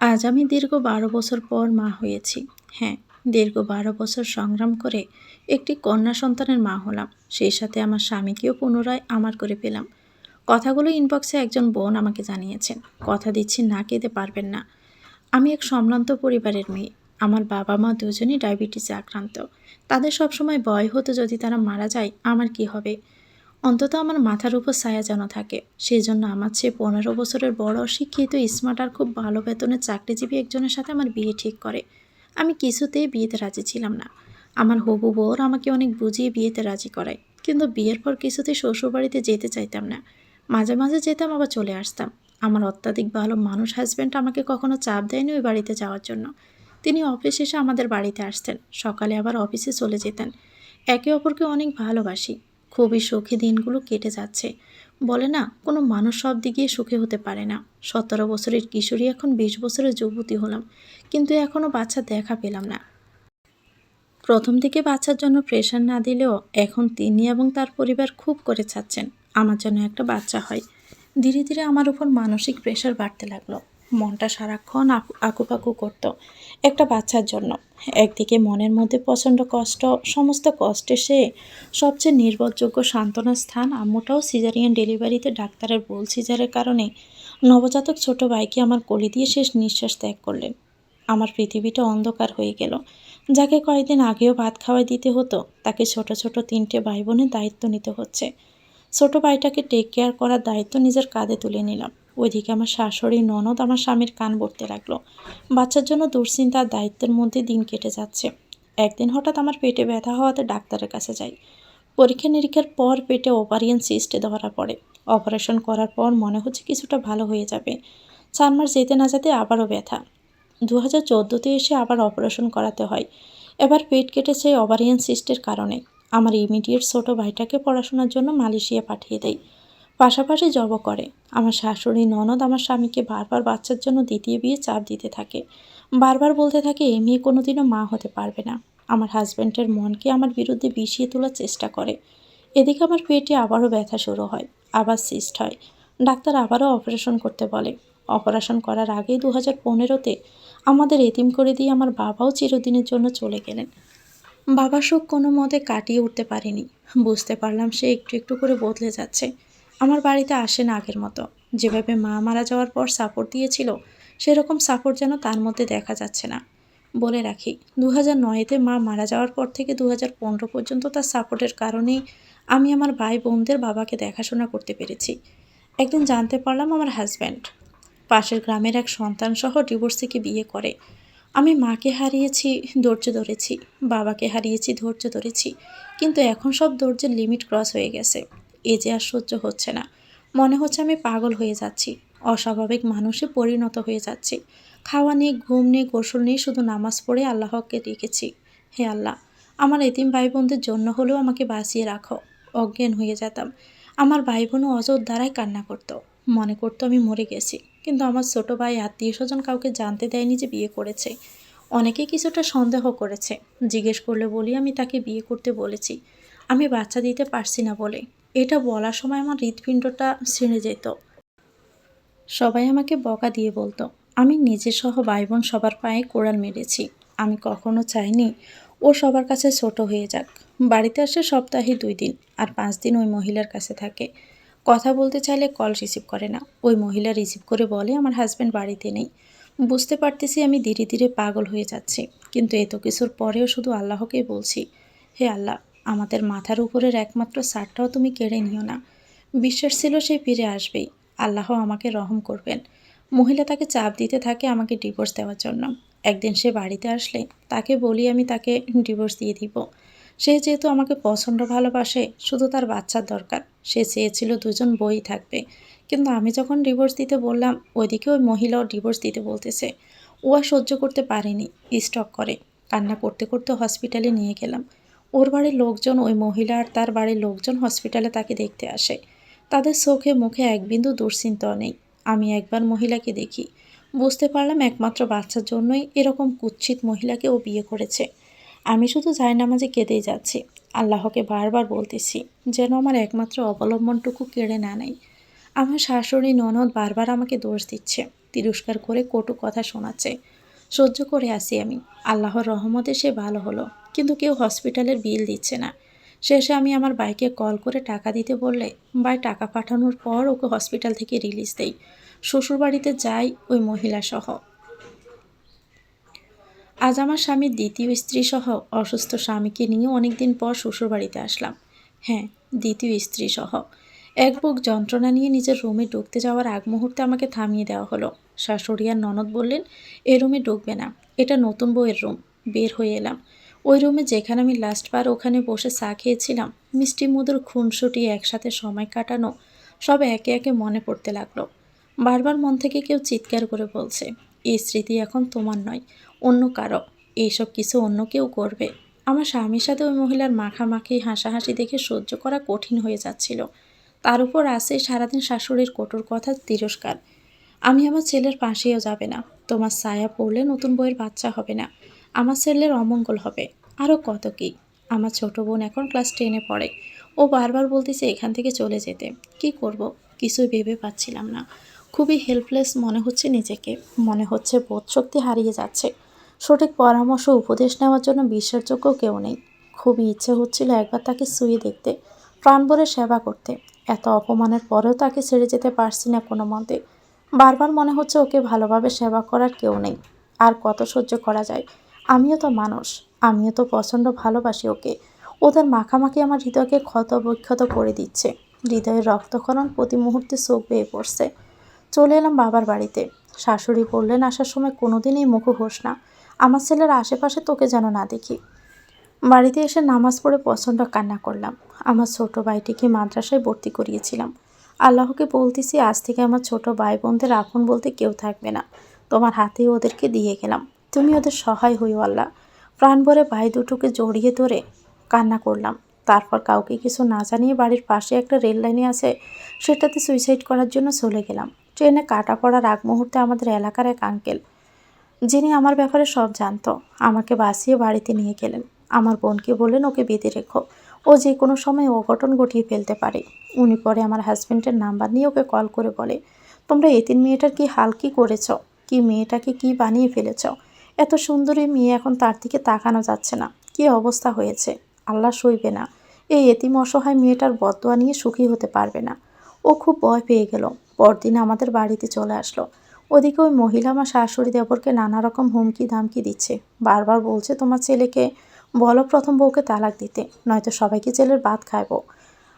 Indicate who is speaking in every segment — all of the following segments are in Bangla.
Speaker 1: আজ আমি দীর্ঘ বারো বছর পর মা হয়েছি। হ্যাঁ দীর্ঘ বারো বছর সংগ্রাম করে একটি কন্যা সন্তানের মা হলাম। সেই সাথে আমার স্বামীকেও পুনরায় আমার করে পেলাম। কথাগুলো ইনবক্সে একজন বোন আমাকে জানিয়েছেন কথা দিচ্ছি না কেঁদে পারবেন না। আমি এক সম্ভ্রান্ত পরিবারের মেয়ে। আমার বাবা মা দুজনই ডায়াবেটিসে আক্রান্ত। তাদের সবসময় ভয় হতো যদি তারা মারা যায়, আমার কি হবে? অন্তত আমার মাথার উপর ছায়া যেন থাকে। সেই জন্য আমার চেয়ে পনেরো বছরের বড় শিক্ষিত স্মার্ট আর খুব ভালো বেতনের চাকরিজীবী একজনের সাথে আমার বিয়ে ঠিক করে। আমি কিছুতেই বিয়েতে রাজি ছিলাম না। আমার হবু বউর আমাকে অনেক বুঝিয়ে বিয়েতে রাজি করায়, কিন্তু বিয়ের পর কিছুতেই শ্বশুরবাড়িতে যেতে চাইতাম না। মাঝে মাঝে যেতাম, আবার চলে আসতাম। আমার অত্যাধিক ভালো মানুষ হাজব্যান্ড আমাকে কখনো চাপ দেয়নি ওই বাড়িতে যাওয়ার জন্য। তিনি অফিস এসে আমাদের বাড়িতে আসতেন। সকালে আবার অফিসে চলে যেতেন। একে অপরকে অনেক ভালোবাসি। খুবই সুখী দিনগুলো কেটে যাচ্ছে। বলে না, কোনো মানুষ সব দিকে সুখী হতে পারে না। সতেরো বছরের কিশোরী এখন বিশ বছরের যুবতী হলাম, কিন্তু এখনও বাচ্চা দেখা পেলাম না। প্রথম দিকে বাচ্চার জন্য প্রেশার না দিলেও এখন তিনি এবং তার পরিবার খুব করে চাচ্ছেন আমার জন্য একটা বাচ্চা হয়। ধীরে ধীরে আমার উপর মানসিক প্রেশার বাড়তে লাগল। মনটা সারাক্ষণ আকু, আকুপাকু করতো। একটা বাচ্চার জন্য। একদিকে মনের মধ্যে প্রচণ্ড কষ্ট, সমস্ত কষ্টে সে সবচেয়ে নির্ভরযোগ্য সান্ত্বনার স্থান আম্মুটাও সিজারিয়ান ডেলিভারিতে ডাক্তারের ভুল সিজারের কারণে নবজাতক ছোট ভাইকে আমার কলি দিয়ে শেষ নিঃশ্বাস ত্যাগ করলেন। আমার পৃথিবীটা অন্ধকার হয়ে গেল। যাকে কয়েকদিন আগেও ভাত খাওয়াই দিতে হতো, তাকে ছোট ছোট তিনটে ভাই বোনের দায়িত্ব নিতে হচ্ছে। ছোট ভাইটাকে টেক কেয়ার করার দায়িত্ব নিজের কাঁধে তুলে নিলাম। ওইদিকে আমার শাশুড়ি, ননদ আমার স্বামীর কান ভরতে লাগল। বাচ্চার জন্য দুশ্চিন্তার দায়িত্বের মধ্যে দিন কেটে যাচ্ছে। একদিন হঠাৎ আমার পেটে ব্যথা হওয়াতে ডাক্তারের কাছে যাই। পরীক্ষা নিরীক্ষার পর পেটে ওভারিয়ান সিস্টে ধরা পড়ে। অপারেশন করার পর মনে হচ্ছে কিছুটা ভালো হয়ে যাবে। চার মাস যেতে না যেতে আবারও ব্যথা। দু হাজার চোদ্দোতে এসে আবার অপারেশন করাতে হয়। এবার পেট কেটেছে ওভারিয়ান সিস্টের কারণে। আমার ইমিডিয়েট ছোটো ভাইটাকে পড়াশোনার জন্য মালয়েশিয়া পাঠিয়ে দেয় পাশাপাশি জব করে। আমার শাশুড়ি, ননদ আমার স্বামীকে বারবার বাচ্চার জন্য দ্বিতীয় বিয়ে চাপ দিতে থাকে। বারবার বলতে থাকে এই মেয়ে কোনোদিনও মা হতে পারবে না। আমার হাজব্যান্ডের মনকে আমার বিরুদ্ধে বিষিয়ে তোলার চেষ্টা করে। এদিকে আমার পেটে আবারও ব্যথা শুরু হয়, আবার সিস্ট হয়। ডাক্তার আবারও অপারেশন করতে বলে। অপারেশন করার আগেই দু হাজার পনেরোতে আমাদের এতিম করে দিয়ে আমার বাবাও চিরদিনের জন্য চলে গেলেন। বাবা সুখ কোনো মতে কাটিয়ে উঠতে পারিনি। বুঝতে পারলাম সে একটু একটু করে বদলে যাচ্ছে। আমার বাড়িতে আসে না আগের মতো। যেভাবে মা মারা যাওয়ার পর সাপোর্ট দিয়েছিল, সেরকম সাপোর্ট যেন তার মধ্যে দেখা যাচ্ছে না। বলে রাখি দু হাজার মা মারা যাওয়ার পর থেকে দু হাজার পনেরো পর্যন্ত তার সাপোর্টের কারণেই আমি আমার ভাই বোনদের বাবাকে দেখাশোনা করতে পেরেছি। একদিন জানতে পারলাম আমার হাজব্যান্ড পাশের গ্রামের এক সন্তানসহ ডিভোর্স থেকে বিয়ে করে। আমি মাকে হারিয়েছি, ধৈর্য ধরেছি, বাবাকে হারিয়েছি, ধৈর্য ধরেছি, কিন্তু এখন সব ধৈর্যের লিমিট ক্রস হয়ে গেছে। এ যে আর সহ্য হচ্ছে না। মনে হচ্ছে আমি পাগল হয়ে যাচ্ছি। অস্বাভাবিক মানুষে পরিণত হয়ে যাচ্ছি। খাওয়া নেই ঘুম নেই গোসল নেই শুধু নামাজ পড়ে আল্লাহকে রেখেছি। হে আল্লাহ, আমার এতিম ভাই বোনদের জন্য হলেও আমাকে বাঁচিয়ে রাখো। অজ্ঞান হয়ে যেতাম। আমার ভাই বোনও অজর দ্বারাই কান্না করতো। মনে করতো আমি মরে গেছি। কিন্তু আমার ছোটো ভাই আত্মীয় স্বজন কাউকে জানতে দেয়নি যে বিয়ে করেছে। অনেকেই কিছুটা সন্দেহ করেছে। জিজ্ঞেস করলে বলি, আমি তাকে বিয়ে করতে বলেছি। আমি বাচ্চা দিতে পারছি না বলে। এটা বলার সময় আমার হৃৎপিণ্ডটা ছিঁড়ে যেত। সবাই আমাকে বকা দিয়ে বলতো, আমি নিজে সহ ভাই বোন সবার পায়ে কোড়াল মেরেছি। আমি কখনো চাইনি ও সবার কাছে ছোট হয়ে যাক। বাড়িতে আসে সপ্তাহে দুই দিন আর পাঁচ দিন ওই মহিলার কাছে থাকে। কথা বলতে চাইলে কল রিসিভ করে না। ওই মহিলা রিসিভ করে বলে, আমার হাজব্যান্ড বাড়িতে নেই। বুঝতে পারতেছি আমি ধীরে ধীরে পাগল হয়ে যাচ্ছি, কিন্তু এত কিছুর পরেও শুধু আল্লাহকেই বলছি। হে আল্লাহ আমাদের মাথার উপরের একমাত্র সারটাও তুমি কেড়ে নিও না। বিশ্বাস ছিল সে ফিরে আসবেই। আল্লাহ আমাকে রহম করবেন। মহিলা তাকে চাপ দিতে থাকে আমাকে ডিভোর্স দেওয়ার জন্য। একদিন সে বাড়িতে আসলে তাকে বলি আমি তাকে ডিভোর্স দিয়ে দিব। সে যেহেতু আমাকে পছন্দ ভালোবাসে, শুধু তার বাচ্চার দরকার। সে চেয়েছিল দুজন বই থাকবে। কিন্তু আমি যখন ডিভোর্স দিতে বললাম, ওইদিকে ওই মহিলাও ডিভোর্স দিতে বলতেছে। ও আর সহ্য করতে পারেনি, স্টক করে। কান্না করতে করতে হসপিটালে নিয়ে গেলাম। ওর বাড়ির লোকজন, ওই মহিলা আর তার বাড়ির লোকজন হসপিটালে তাকে দেখতে আসে। তাদের চোখে মুখে এক বিন্দু নেই। আমি একবার মহিলাকে দেখি। বুঝতে পারলাম একমাত্র বাচ্চার জন্যই এরকম কুৎসিত মহিলাকে ও বিয়ে করেছে। আমি শুধু জায়নামাজে কেঁদেই যাচ্ছি। আল্লাহকে বারবার বলতেছি যেন আমার একমাত্র অবলম্বনটুকু কেড়ে না নেয়। আমার শাশুড়ি ননদ বারবার আমাকে দোষ দিচ্ছে, তিরস্কার করে কটু কথা শোনাচ্ছে। সহ্য করে আসি আমি। আল্লাহর রহমতে সে ভালো হলো। কিন্তু কেউ হসপিটালের বিল দিচ্ছে না। শেষে আমি আমার বাইকে কল করে টাকা দিতে বললে, ভাই, টাকা পাঠানোর পর ওকে হসপিটাল থেকে রিলিজ দেই। শ্বশুরবাড়িতে যাই ওই মহিলা সহ আজ আমার স্বামীর দ্বিতীয় স্ত্রী সহ অসুস্থ স্বামীকে নিয়ে অনেকদিন পর শ্বশুরবাড়িতে আসলাম। হ্যাঁ দ্বিতীয় স্ত্রী সহ এক বুক যন্ত্রণা নিয়ে নিজের রুমে ঢুকতে যাওয়ার আগ মুহূর্তে আমাকে থামিয়ে দেওয়া হলো। শাশুড়ি আর ননদ বললেন, এ রুমে ঢুকবে না, এটা নতুন বইয়ের রুম, বের হয়ে এলাম। ওই রুমে যেখানে আমি লাস্টবার ওখানে বসে চা খেয়েছিলাম, মিষ্টি মধুর খুনসুটি একসাথে সময় কাটানো, সব একে একে মনে পড়তে লাগল। বারবার মন থেকে কেউ চিৎকার করে বলছে, এই স্মৃতি এখন তোমার নয়, অন্য কারও। এইসব কিছু অন্য কেউ করবে। আমার স্বামীর সাথে ওই মহিলার মাখামাখি, হাসাহাসি দেখে সহ্য করা কঠিন হয়ে যাচ্ছিল। তার উপর আসে সারাদিন শাশুড়ির কঠোর কথা তিরস্কার। আমি আমার ছেলের পাশেও যাবে না। তোমার ছায়া পড়লে নতুন বইয়ের বাচ্চা হবে না। আমার ছেলের অমঙ্গল হবে। আরও কত কি? আমার ছোট বোন এখন ক্লাস টেনে পড়ে। ও বারবার বলতেছে এখান থেকে চলে যেতে। কি করব? কিছুই ভেবে পাচ্ছিলাম না। খুবই হেল্পলেস মনে হচ্ছে নিজেকে। মনে হচ্ছে বোধ শক্তি হারিয়ে যাচ্ছে। সঠিক পরামর্শ উপদেশ নেওয়ার জন্য বিশ্বাসযোগ্য কেউ নেই। খুবই ইচ্ছে হচ্ছিল একবার তাকে শুয়ে দেখতে, প্রাণ ভরে সেবা করতে। এত অপমানের পরেও তাকে ছেড়ে যেতে পারছি না কোনো মতে। বারবার মনে হচ্ছে ওকে ভালোভাবে সেবা করার কেউ নেই। আর কত সহ্য করা যায়? আমিও তো মানুষ, আমিও তো প্রচণ্ড ভালোবাসি ওকে। ওদের মাখামাখি আমার হৃদয়কে ক্ষত বিক্ষত করে দিচ্ছে। হৃদয়ের রক্তক্ষরণ প্রতি মুহূর্তে চোখ বেয়ে পড়ছে। চলে এলাম বাবার বাড়িতে। শাশুড়ি বললেন, আসার সময় কোনোদিনই মুখ হোস না। আমার ছেলের আশেপাশে তোকে যেন না দেখি। বাড়িতে এসে নামাজ পড়ে প্রচণ্ড কান্না করলাম। আমার ছোট ভাইটিকে মাদ্রাসায় ভর্তি করিয়েছিলাম। আল্লাহকে বলতেছি, আজ থেকে আমার ছোট ভাই বোনদের আপন বলতে কেউ থাকবে না। তোমার হাতে ওদেরকে দিয়ে গেলাম। তুমি ওদের সহায় হইও আল্লাহ। প্রাণ ভরে ভাই দুটোকে জড়িয়ে ধরে কান্না করলাম। তারপর কাউকে কিছু না জানিয়ে বাড়ির পাশে একটা রেল লাইনে আছে, সেটাতে সুইসাইড করার জন্য চলে গেলাম। ট্রেনে কাটা পড়ার আগ মুহূর্তে আমাদের এলাকার এক আঙ্কেল যিনি আমার ব্যাপারে সব জানতো, আমাকে বাঁচিয়ে বাড়িতে নিয়ে গেলেন। আমার বোনকে বললেন, ওকে বেঁধে রেখো। ও যে কোনো সময় অঘটন ঘটিয়ে ফেলতে পারে। উনি পরে আমার হাজব্যান্ডের নাম্বার নিয়ে ওকে কল করে বলে, তোমরা এতিন মেয়েটার কি হাল কি করেছ? কি মেয়েটাকে কি বানিয়ে ফেলেছ? এত সুন্দরী মেয়ে এখন তার দিকে তাকানো যাচ্ছে না। কি অবস্থা হয়েছে? আল্লাহ সইবে না। এই এতিম অসহায় মেয়েটার বদোয়া নিয়ে সুখী হতে পারবে না। ও খুব ভয় পেয়ে গেল। পরদিন আমাদের বাড়িতে চলে আসলো। ওদিকে ওই মহিলা আমার শাশুড়ি দেবরকে নানা রকম হুমকি ধামকি দিচ্ছে। বারবার বলছে, তোমার ছেলেকে বলো প্রথম বউকে তালাক দিতে, নয়তো সবাইকে জেলের ভাত খাইব।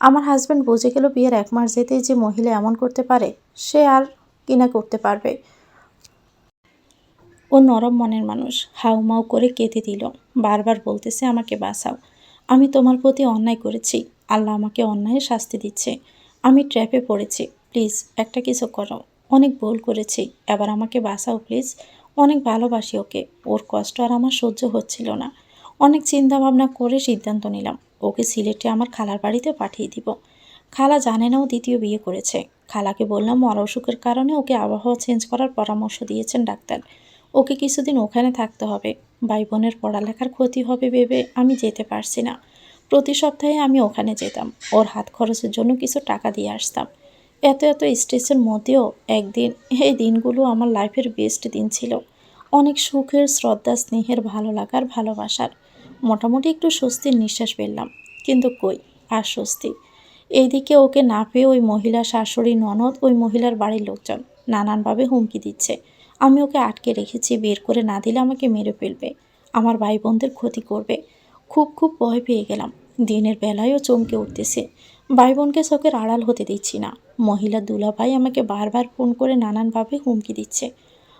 Speaker 1: আমার হাজব্যান্ড বুঝে গেল বিয়ের এক মাস যেতেই যে মহিলা এমন করতে পারে, সে আর কিনা করতে পারবে। ও নরম মনের মানুষ। হাউমাউ করে কেঁদে দিল। বারবার বলতেছে, আমাকে বাঁচাও। আমি তোমার প্রতি অন্যায় করেছি। আল্লাহ আমাকে অন্যায় শাস্তি দিচ্ছে। আমি ট্র্যাপে পড়েছি। প্লিজ, একটা কিছু করো। অনেক ভুল করেছি। এবার আমাকে বাঁচাও, প্লিজ। অনেক ভালোবাসি ওকে। ওর কষ্ট আর আমার সহ্য হচ্ছিল না। অনেক চিন্তা ভাবনা করে সিদ্ধান্ত নিলাম। ওকে সিলেটে আমার খালার বাড়িতে পাঠিয়ে দিব। খালা জানে না ও দ্বিতীয় বিয়ে করেছে। খালাকে বললাম, মর অসুখের কারণে ওকে আবহাওয়া চেঞ্জ করার পরামর্শ দিয়েছেন ডাক্তার। ওকে কিছুদিন ওখানে থাকতে হবে। ভাই বোনের পড়ালেখার ক্ষতি হবে ভেবে আমি যেতে পারছি না। প্রতি সপ্তাহে আমি ওখানে যেতাম। ওর হাত খরচের জন্য কিছু টাকা দিয়ে আসতাম। এত এত স্ট্রেসের মধ্যেও একদিন, এই দিনগুলো আমার লাইফের বেস্ট দিন ছিল। অনেক সুখের, শ্রদ্ধা, স্নেহের, ভালো লাগার, ভালোবাসার। মোটামুটি একটু স্বস্তির নিঃশ্বাস ফেললাম। কিন্তু কই আর স্বস্তি? এইদিকে ওকে না পেয়ে ওই মহিলা শাশুড়ি ননদ, ওই মহিলার বাড়ির লোকজন নানানভাবে হুমকি দিচ্ছে। আমি ওকে আটকে রেখেছি, বের করে না দিলে আমাকে মেরে ফেলবে। আমার ভাই বোনদের ক্ষতি করবে। খুব খুব ভয় পেয়ে গেলাম। দিনের বেলায়ও চমকে উঠতেছে। ভাই বোনকে চোখের আড়াল হতে দিচ্ছি না। মহিলা দুলাভাই আমাকে বারবার ফোন করে নানানভাবে হুমকি দিচ্ছে।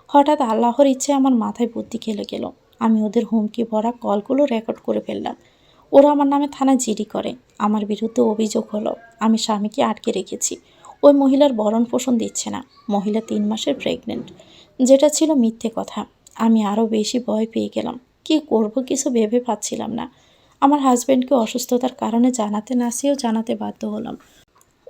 Speaker 1: হঠাৎ আল্লাহর ইচ্ছে আমার মাথায় বুদ্ধি খেলে গেল। আমি ওদের হুমকি ভরা কলগুলো রেকর্ড করে ফেললাম। ওরা আমার নামে থানায় জিডি করে। আমার বিরুদ্ধে অভিযোগ হলো, আমি স্বামীকে আটকে রেখেছি। ওই মহিলার বরণ পোষণ দিচ্ছে না। মহিলা তিন মাসের প্রেগনেন্ট যেটা ছিল মিথ্যে কথা। আমি আরও বেশি ভয় পেয়ে গেলাম। কি করব কিছু ভেবে পাচ্ছিলাম না। আমার হাজব্যান্ডকে অসুস্থতার কারণে জানাতে না চেয়েও জানাতে বাধ্য হলাম।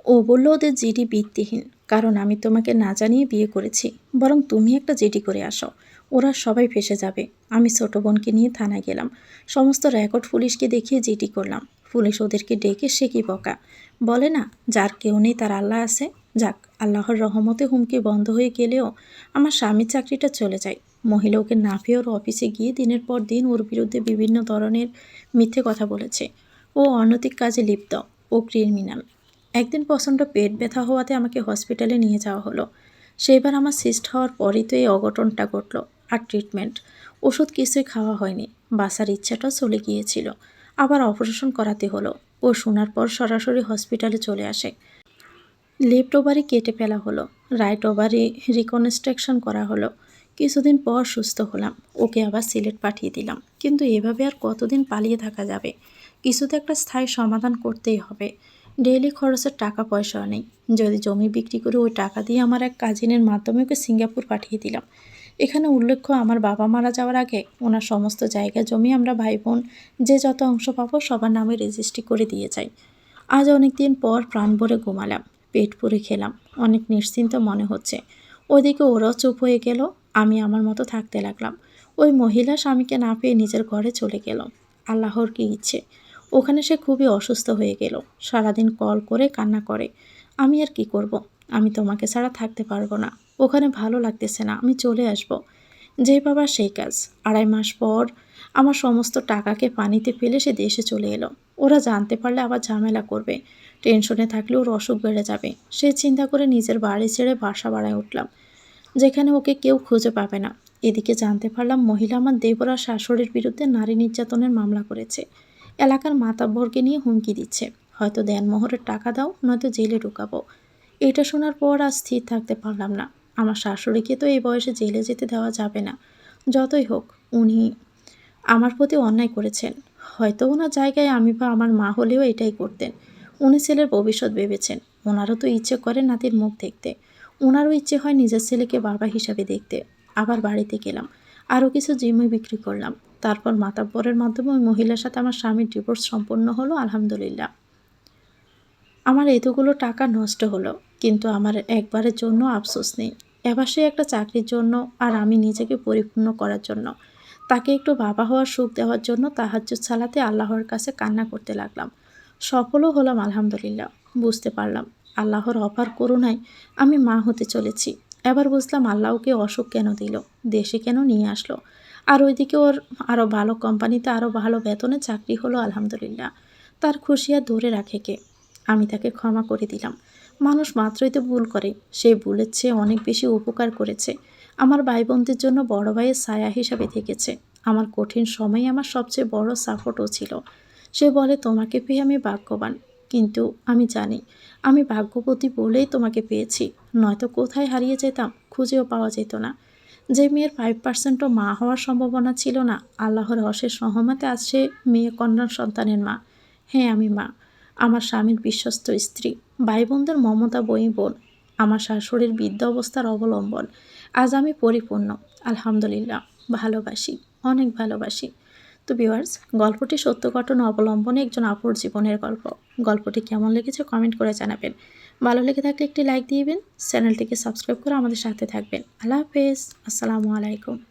Speaker 1: ও বলল, ওদের জিডি ভিত্তিহীন। কারণ আমি তোমাকে না জানিয়ে বিয়ে করেছি। বরং তুমি একটা জিডি করে আসো। ওরা সবাই ফেসে যাবে। আমি ছোট বোনকে নিয়ে থানায় গেলাম। সমস্ত রেকর্ড পুলিশকে দেখিয়ে জিডি করলাম। পুলিশ ওদেরকে ডেকে সে কি বকা। বলে না, যার কেউ নেই তার আল্লাহ আছে। যাক, আল্লাহর রহমতে হুমকি বন্ধ হয়ে গেলেও আমার স্বামীর চাকরিটা চলে যায়। মহিলা ওকে না পেয়ে ওর অফিসে গিয়ে দিনের পর দিন ওর বিরুদ্ধে বিভিন্ন ধরনের মিথ্যে কথা বলেছে। ও অনৈতিক কাজে লিপ্ত। ও ক্রিমিনাল। একদিন প্রচণ্ড পেট ব্যথা হওয়াতে আমাকে হসপিটালে নিয়ে যাওয়া হলো। সেইবার আমার সিস্ট হওয়ার পরই তো এই অঘটনটা ঘটলো আর ট্রিটমেন্ট। ওষুধ কিছুই খাওয়া হয়নি। বাসার ইচ্ছাটাও চলে গিয়েছিল। আবার অপারেশন করাতে হলো। ও শোনার পর সরাসরি হসপিটালে চলে আসে। লেফট ওভারি কেটে ফেলা হলো, রাইট ওভারি রিকনস্ট্রাকশন করা হলো। কিছুদিন পর সুস্থ হলাম, ওকে আবার সিলেট পাঠিয়ে দিলাম। কিন্তু এভাবে আর কতদিন পালিয়ে থাকা যাবে? কিছুতে একটা স্থায়ী সমাধান করতেই হবে। ডেইলি খরচের টাকা পয়সা নেই। যদি জমি বিক্রি করে ওই টাকা দিয়ে আমার এক কাজিনের মাধ্যমে ওকে সিঙ্গাপুর পাঠিয়ে দিলাম। এখানে উল্লেখ্য, আমার বাবা মারা যাওয়ার আগে ওনার সমস্ত জায়গা জমি আমরা ভাই বোন যে যত অংশ পাবো সবার নামে রেজিস্ট্রি করে দিয়ে যাই। আজ অনেক দিন পর প্রাণ ভরে ঘুমালাম। পেট পুরে খেলাম। অনেক নিশ্চিন্ত মনে হচ্ছে। ওদিকে ওরাও চুপ হয়ে গেল, আমি আমার মতো থাকতে লাগলাম। ওই মহিলা স্বামীকে না পেয়ে নিজের ঘরে চলে গেল। আল্লাহর কি ইচ্ছে? ওখানে সে খুবই অসুস্থ হয়ে গেল। সারাদিন কল করে কান্না করে। আমি আর কি করব। আমি তোমাকে ছাড়া থাকতে পারব না। ওখানে ভালো লাগতেছে না, আমি চলে আসব। যে বাবা সেই কাজ। আড়াই মাস পর আমার সমস্ত টাকাকে পানিতে ফেলে সে দেশে চলে এলো। ওরা জানতে পারলে আবার ঝামেলা করবে। টেনশনে থাকলে ওর অসুখ বেড়ে যাবে। সে চিন্তা করে নিজের বাড়ি ছেড়ে বাসা বাড়ায় উঠলাম, যেখানে ওকে কেউ খুঁজে পাবে না। এদিকে জানতে পারলাম মহিলা আমার দেবরা শাশুড়ির বিরুদ্ধে নারী নির্যাতনের মামলা করেছে। এলাকার মাতাব্বরকে নিয়ে হুমকি দিচ্ছে। হয়তো দেনমোহরের টাকা দাও, নয়তো জেলে ঢুকাবো। এটা শোনার পর আর স্থির থাকতে পারলাম না। আমার শাশুড়িকে তো এই বয়সে জেলে যেতে দেওয়া যাবে না। যতই হোক, উনি আমার প্রতি অন্যায় করেছেন। হয়তো ওনার জায়গায় আমি বা আমার মা হলেও এটাই করতেন। উনি ছেলের ভবিষ্যৎ ভেবেছেন। ওনারও তো ইচ্ছে করে নাতির মুখ দেখতে। ওনারও ইচ্ছে হয় নিজের ছেলেকে বাবা হিসাবে দেখতে। আবার বাড়িতে গেলাম। আরও কিছু জিমি বিক্রি করলাম। তারপর মাতাব্বরের মাধ্যমে ওই মহিলার সাথে আমার স্বামীর ডিভোর্স সম্পন্ন হলো, আলহামদুলিল্লাহ। আমার এতগুলো টাকা নষ্ট হলো, কিন্তু আমার একবারের জন্য আফসোস নেই। এবার সে একটা চাকরির জন্য আর আমি নিজেকে পরিপূর্ণ করার জন্য। তাকে একটু বাবা হওয়ার সুখ দেওয়ার জন্য তাহাজ্য ছালাতে আল্লাহর কাছে কান্না করতে লাগলাম। সফলও হলাম, আলহামদুলিল্লাহ। বুঝতে পারলাম, আল্লাহর অফার করুণায় আমি মা হতে চলেছি। এবার বুঝলাম আল্লাহকে অসুখ কেন দিল, দেশে কেন নিয়ে আসলো? আর ওইদিকে ওর আরও ভালো কোম্পানিতে আরও ভালো বেতনে চাকরি হলো, আলহামদুলিল্লাহ। তার খুশি আর ধরে রাখে কে? আমি তাকে ক্ষমা করে দিলাম। মানুষ মাত্রই তো ভুল করে সে ভুলের চেয়ে অনেক বেশি উপকার করেছে। আমার ভাই বোনদের জন্য বড় ভাইয়ের ছায়া হিসাবে থেকেছে। আমার কঠিন সময় আমার সবচেয়ে বড় সাপোর্টও ছিল। সে বলে, তোমাকে পেয়ে আমি ভাগ্যবান। কিন্তু আমি জানি, আমি ভাগ্যবতী বলেই তোমাকে পেয়েছি। নয়তো কোথায় হারিয়ে যেতাম, খুঁজেও পাওয়া যেত না। যে মেয়ের ফাইভ পার্সেন্টও মা হওয়ার সম্ভাবনা ছিল না, আল্লাহর অশেষ সহমতে আজ মেয়ে কন্যার সন্তানের মা। হ্যাঁ আমি মা। আমার স্বামীর বিশ্বস্ত স্ত্রী। ভাই বোনদের মমতা বই বোন। আমার শাশুড়ির বৃদ্ধ অবস্থার অবলম্বন। আজ আমি পরিপূর্ণ। আলহামদুলিল্লাহ। ভালোবাসি। অনেক ভালোবাসি। তো ভিউয়ার্স গল্পটি সত্য ঘটনা অবলম্বনে একজন আপুর জীবনের গল্প। গল্পটি কেমন লেগেছে কমেন্ট করে জানাবেন। ভালো লেগে থাকলে একটি লাইক দিবেন। চ্যানেলটিকে সাবস্ক্রাইব করে আমাদের সাথে থাকবেন। আল্লাহ হাফেজ। আসসালামু আলাইকুম।